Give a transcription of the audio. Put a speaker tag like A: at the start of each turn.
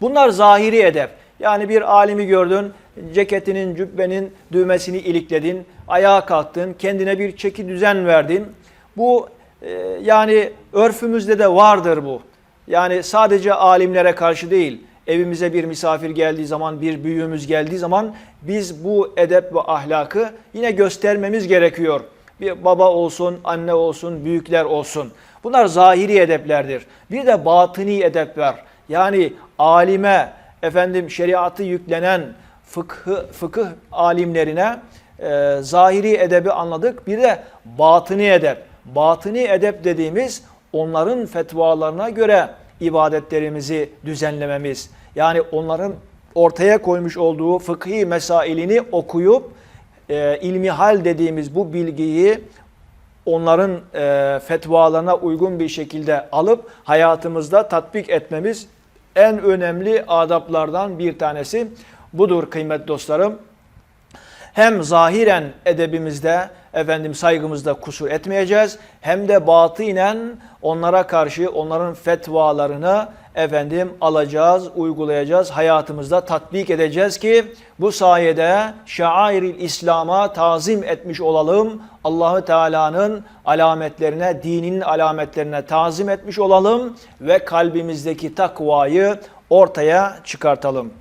A: Bunlar zahiri edep. Yani bir alimi gördün, ceketinin, cübbenin düğmesini ilikledin, ayağa kalktın, kendine bir çeki düzen verdin. Bu e, yani örfümüzde de vardır bu. Yani sadece alimlere karşı değil, evimize bir misafir geldiği zaman, bir büyüğümüz geldiği zaman biz bu edep ve ahlakı yine göstermemiz gerekiyor. Bir baba olsun, anne olsun, büyükler olsun. Bunlar zahiri edeplerdir. Bir de batıni edep var. Yani alime, efendim şeriatı yüklenen fıkıh, fıkıh alimlerine e, zahiri edebi anladık. Bir de batıni edep. Batıni edep dediğimiz onların fetvalarına göre ibadetlerimizi düzenlememiz. Yani onların ortaya koymuş olduğu fıkhi mesailini okuyup e, ilmihal dediğimiz bu bilgiyi onların e, fetvalarına uygun bir şekilde alıp hayatımızda tatbik etmemiz en önemli adaplardan bir tanesi budur kıymetli dostlarım. Hem zahiren edebimizde, efendim saygımızda kusur etmeyeceğiz. Hem de batinen onlara karşı onların fetvalarını efendim alacağız, uygulayacağız, hayatımızda tatbik edeceğiz ki bu sayede şairil İslam'a tazim etmiş olalım. Allahü Teala'nın alametlerine, dininin alametlerine tazim etmiş olalım ve kalbimizdeki takvayı ortaya çıkartalım.